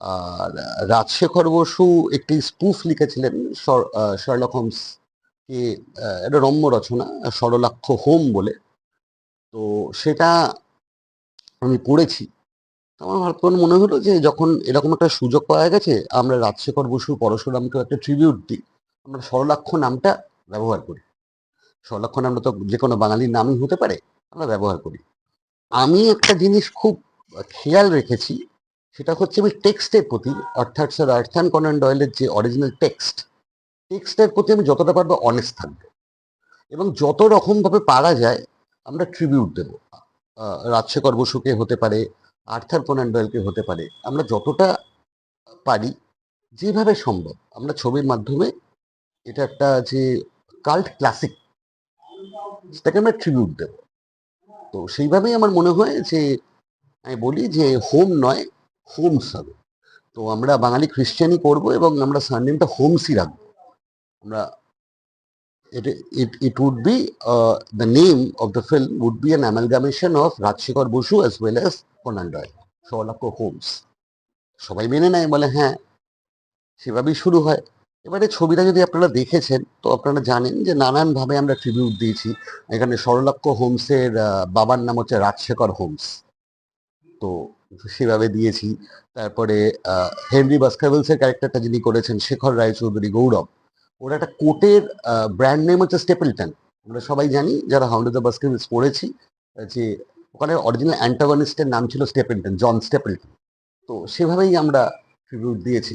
আর রাজশেখর বসু একটি স্পুফ লিখেছিলেন Sherlock Holmes কে একটা রম্য রচনা, সরলাক্ষ হোম বলে। তো সেটা আমি পড়েছি। আমার তখন মনে হলো যে যখন এরকম একটা সুযোগ পাওয়া গেছে, আমরা রাজশেখর বসু পরশুরামকে একটা ট্রিবিউট দিই, আমরা সরলাক্ষ নামটা ব্যবহার করি। সরলাক্ষ নামটা তো যে কোনো বাঙালির নামই হতে পারে, আমরা ব্যবহার করি। আমি একটা জিনিস খুব খেয়াল রেখেছি সেটা হচ্ছে আমি টেক্সটের প্রতি, অর্থাৎ স্যার আর্থান কনান ডয়েলের যে অরিজিনাল টেক্সট টেক্সটের প্রতি আমি যতটা পারব অনেস্ট থাকব। এবং যত রকমভাবে পারা যায়, আমরা ট্রিবিউট দেবো। রাজশেখর বসুকে হতে পারে আর্থার কোনান ডয়েলকে হতে পারে, আমরা যতটা পারি, যেভাবে সম্ভব, আমরা ছবির মাধ্যমে এটা একটা যে কাল্ট ক্লাসিক সেটাকে আমরা ট্রিবিউট দেব। তো সেইভাবেই আমার মনে হয় যে, আমি বলি যে হোম নয় হোমস হবে তো আমরা বাঙালি খ্রিস্টানই করব এবং আমরা সারনেমটা হোমসই রাখব। আমরা it, it, it would be uh, the name of the film would be an amalgamation of Rajশেখর Basu as well as Conan. সবাই মেনে নেয় বলে হ্যাঁ সেভাবেই শুরু হয়। এবারে ছবিটা যদি আপনারা দেখেছেন তো আপনারা জানেন যে নানানভাবে আমরা ট্রিবিউট দিয়েছি। এখানে সরলাক্ষ হোমসের বাবার নাম হচ্ছে রাজশেখর হোমস তো সেভাবে দিয়েছি। তারপরে হেনরি বাস্কারভিলসের ক্যারেক্টারটা যিনি করেছেন, শেখর রায়চৌধুরী গৌরব, ওরা একটা কোটের ব্র্যান্ড নেম হচ্ছে স্টেপলটন আমরা সবাই জানি, যারা হাউন্ড অফ দ্য পড়েছি, যে ওখানে অরিজিনাল অ্যান্টাগনিস্টের নাম ছিল স্টেপলটন জন স্টেপেলটন তো সেভাবেই আমরা ট্রিবিউট দিয়েছি।